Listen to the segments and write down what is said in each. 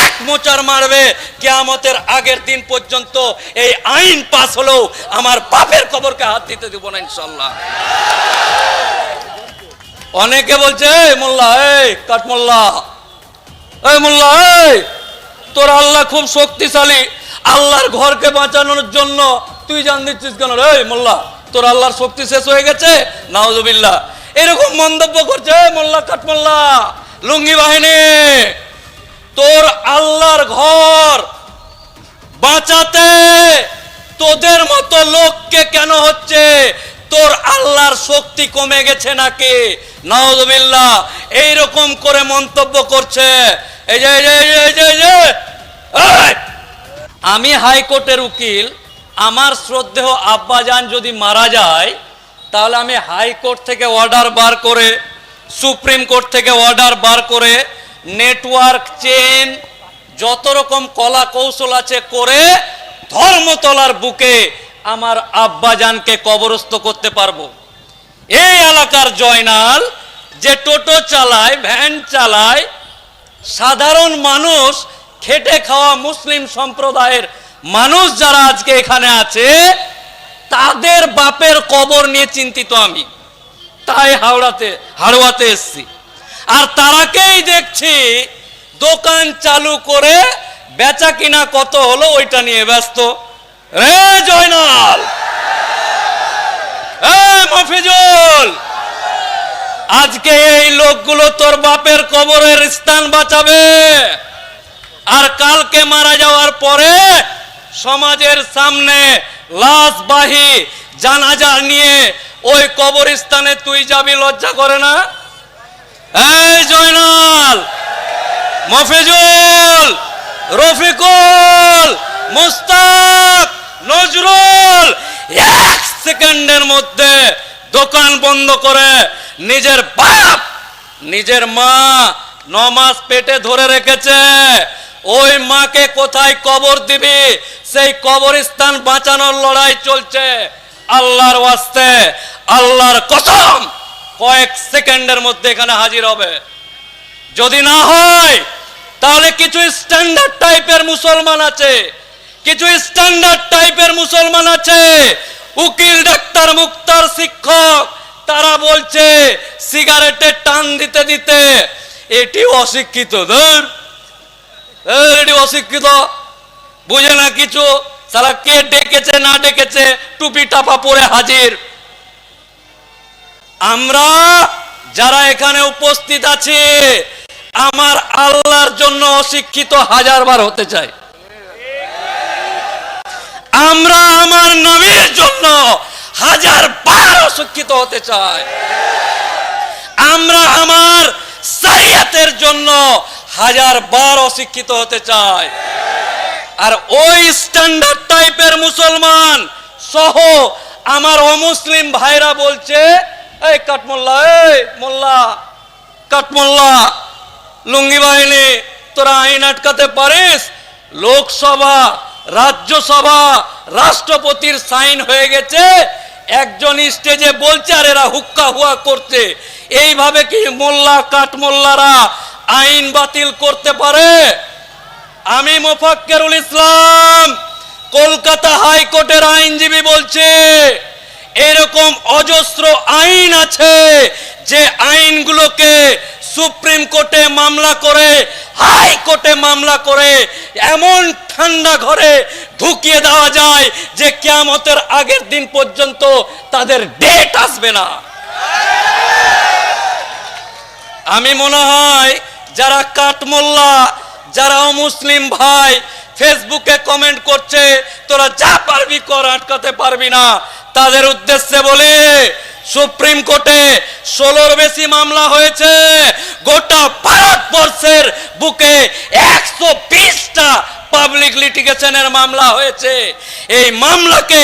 এক মোচার মারবে। কেয়ামতের আগের দিন পর্যন্ত এই আইন পাস হলেও আমার বাপের কবরকে হাত দিতে দিব না ইনশাল্লাহ অনেকে বলছে মোল্লা, এই কাঠমোল্লা, এই মোল্লা, এই, তোর আল্লাহ খুব শক্তিশালী। আল্লাহর ঘরকে বাঁচানোর জন্য তুই জান দিচ্ছিস কেন রে? মোল্লা, তোর আল্লাহর শক্তি শেষ হয়ে গেছে? নাউজুবিল্লাহ। এরকম মন্তব্য করছে মোল্লা, কাঠমোল্লা, লুঙ্গি বাহিনী তোর আল্লাহর ঘর। বাঁচাতে তোদের মতো লোককে কেন হচ্ছে? তোর আল্লাহর শক্তি কমে গেছে নাকি? নাউজুবিল্লাহ এইরকম করে মন্তব্য করছে। এই যে এই যে এই যে, এই এই এই! আমি হাইকোর্টের উকিল আমার শ্রদ্ধেয় আব্বাজান যদি মারা যায় তাহলে আমি হাইকোর্ট থেকে অর্ডার বার করে সুপ্রিম কোর্ট থেকে অর্ডার বার করে নেটওয়ার্ক চেন যত রকম কলা কৌশল আছে করে ধর্মতলার বুকে আমার আব্বাজানকে কবরস্থ করতে পারব। এই এলাকার জয়নাল যে টোটো চালায়, ভ্যান চালায়, সাধারণ মানুষ, খেটে খাওয়া মুসলিম সম্প্রদায়ের মানুষ যারা আজকে এখানে আছে, তাদের বাপের কবর নিয়ে চিন্তিত আমি। তাই হাওড়াতে হাড়োয়াতে এসছি। আর তারাকেই দেখছি দোকান চালু করে বেচা কিনা কত হলো ওইটা নিয়ে ব্যস্ত। রে জয়নাল! মফিজুল! আজকে এই লোকগুলো তোর বাপের কবরের স্থান বাঁচাবে। আর কালকে মারা যাওয়ার পরে সমাজের সামনে লাশবাহী জানাজা নিয়ে ওই কবরস্থানে তুই যাবি লজ্জা করে না? এই জয়নাল, মফিজুল, রফিকুল, মুস্তাক, নজরুল, এক সেকেন্ডের মধ্যে দোকান বন্ধ করে নিজের বাপ, নিজের মা নমাস পেটে ধরে রেখেছে। ওই মাকে কোথায় কবর দিবি? সেই কবরস্থান বাঁচানোর লড়াই চলছে। আল্লাহর ওয়াস্তে, আল্লাহর কসম। কয়েক সেকেন্ডের মধ্যে এখানে হাজির হবে। যদি না হয়, তাহলে কিছু স্ট্যান্ডার্ড টাইপের মুসলমান আছে। কিছু স্ট্যান্ডার্ড টাইপের মুসলমান আছে। উকিল, ডাক্তার, মুক্তার, শিক্ষক, তারা বলছে সিগারেটে টান দিতে দিতে, এটি অশিক্ষিত, ধর। এটি অশিক্ষিত। বুঝে না কিছু? সারা কে ডেকেছে, না ডেকেছে? টুপি, টাপা পরে হাজির। আমরা যারা এখানে উপস্থিত আছি, আমার আল্লাহর জন্য অশিক্ষিত হাজার বার হতে চাই। আমরা আমার নবীর জন্য হাজার বার অশিক্ষিত হতে চাই। আমরা আমার সারিয়াতের জন্য হাজার বার অশিক্ষিত হতে চাই। আর ওই স্ট্যান্ডার্ড টাইপের মুসলমান সহ আমার অমুসলিম ভাইরা বলছে এই কাঠমোল্লা, এই মোল্লা, কাঠমোল্লা, লুঙ্গি বাহিনী, তোরা আইন আটকাতে পারিস? লোকসভা, রাজ্যসভা, রাষ্ট্রপতির সাইন হয়ে গেছে। একজন স্টেজে বলছে, আর এরা হুক্কা হুয়া করছে। এইভাবে কি মোল্লা, কাঠমোল্লারা আইন বাতিল করতে পারে? আমি মোফাক্কেরুল ইসলাম, কলকাতা হাইকোর্টের আইনজীবী বলছে। এরকম অজস্র আইন আছে যে আইনগুলোকে সুপ্রিম কোর্টে মামলা করে, হাই কোর্টে মামলা করে, এমন ঠান্ডা ঘরে ঢুকিয়ে দেওয়া যায় যে কেয়ামতের আগের দিন পর্যন্ত তাদের ডেট আসবে না। আমি মনে হয় যারা কাঠমোল্লা, যারা মুসলিম ভাই ফেসবুকে কমেন্ট করছে, তোরা যা পারবি কর, আটকাতে পারবি না। তাদের উদ্দেশ্যে বলে, সুপ্রিম কোর্টে ষোলোর বেশি মামলা হয়েছে, গোটা ভারতবর্ষের বুকে একশো বিশটা পাবলিক লিটিগেশনের মামলা হয়েছে। এই মামলাকে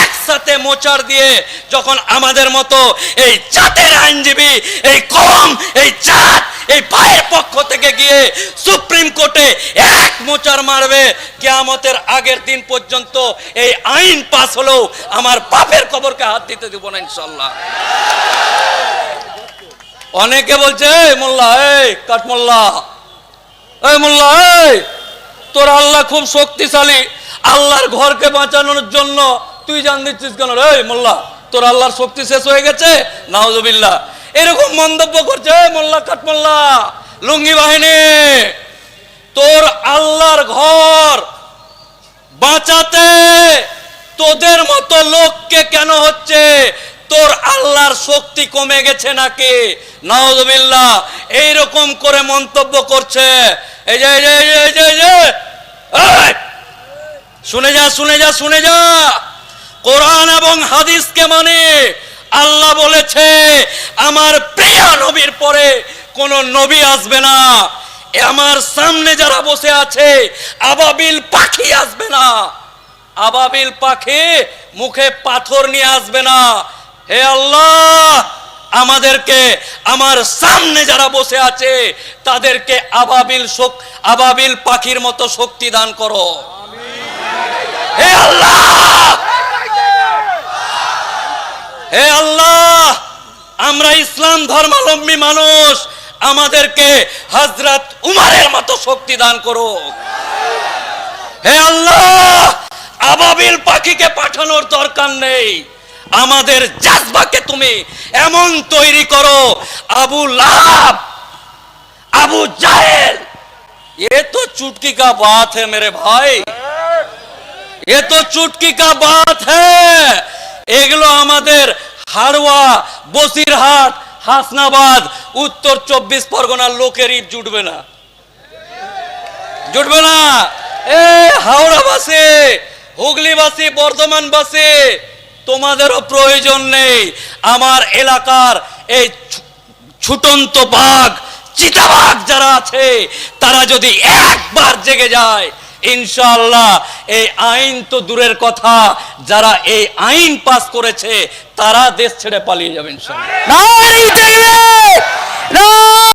একসাথে মোচার দিয়ে যখন আমাদের মতো এই জাতের আইনজীবী, এই কম এই জাত, এই ভাইয়ের পক্ষ থেকে গিয়ে সুপ্রিম কোর্টে এক মোচার মারবে। কেয়ামতের আগের দিন পর্যন্ত এই আইন পাস হলেও আমার বাপের কবরকে হাত দিতে দিব না ইনশাল্লাহ অনেকে বলছে মোল্লা, এই কাঠমোল্লা, এই মোল্লা, এই, তোর আল্লাহ খুব শক্তিশালী। আল্লাহর ঘরকে বাঁচানোর জন্য তুই জান দিচ্ছিস কেন রে? মোল্লা, তোর আল্লাহর শক্তি শেষ হয়ে গেছে? নাউজুবিল্লাহ। এরকম মন্তব্য করছে মোল্লা, কাঠমোল্লা লুঙ্গি বাহিনী, তোর আল্লাহর ঘর বাঁচাতে তোদের মতো লোককে কেন হচ্ছে? তোর আল্লাহর শক্তি কমে গেছে নাকি? নাউজুবিল্লাহ, এইরকম করে মন্তব্য করছে। এই এই এই যে এই যে এই যে শুনে যা শুনে যা শুনে যা। কোরআন এবং হাদিসকে মানে আল্লাহ বলেছে, আমার প্রিয় নবীর পরে কোন নবী আসবে না। আমার সামনে যারা বসে আছে, আবাবিল পাখি আসবে না। আবাবিল পাখি মুখে পাথর নিয়ে আসবে না। হে আল্লাহ, আমাদেরকে, আমার সামনে যারা বসে আছে, তাদেরকে আবাবিল শোক, আবাবিল পাখির মতো শক্তি দান করো। হে আল্লাহ! হে আল্লাহ, আমরা ইসলাম ধর্মাবলম্বী মানুষ। আমাদেরকে হজরত উমারের মতো শক্তি দান করো হে আল্লাহ আবাবিল পাখিকে পাঠানোর দরকার নেই আমাদের জাজবাকে তুমি এমন তৈরি করো আবু লাভ আবু জাহেল ये तो चुटकी का बात है मेरे भाई এ তো চুটকি কা বাত হ্যাঁ এগুলো আমাদের হাড়োয়া বসিরহাট হাসনাবাদ, উত্তর চব্বিশ পরগনার লোকেরই জুটবে না। জুটবে না। এ হাওড়া বাসে হুগলি বাসে বর্ধমান বাসে তোমাদেরও প্রয়োজন নেই। আমার এলাকার এই ছুটন্ত বাঘ, চিতাবাঘ যারা আছে, তারা যদি একবার জেগে যায় ইনশাআল্লাহ, এই আইন তো দূরের কথা। যারা এই আইন পাস করেছে, তারা দেশ ছেড়ে পালিয়ে যাবে দেখবে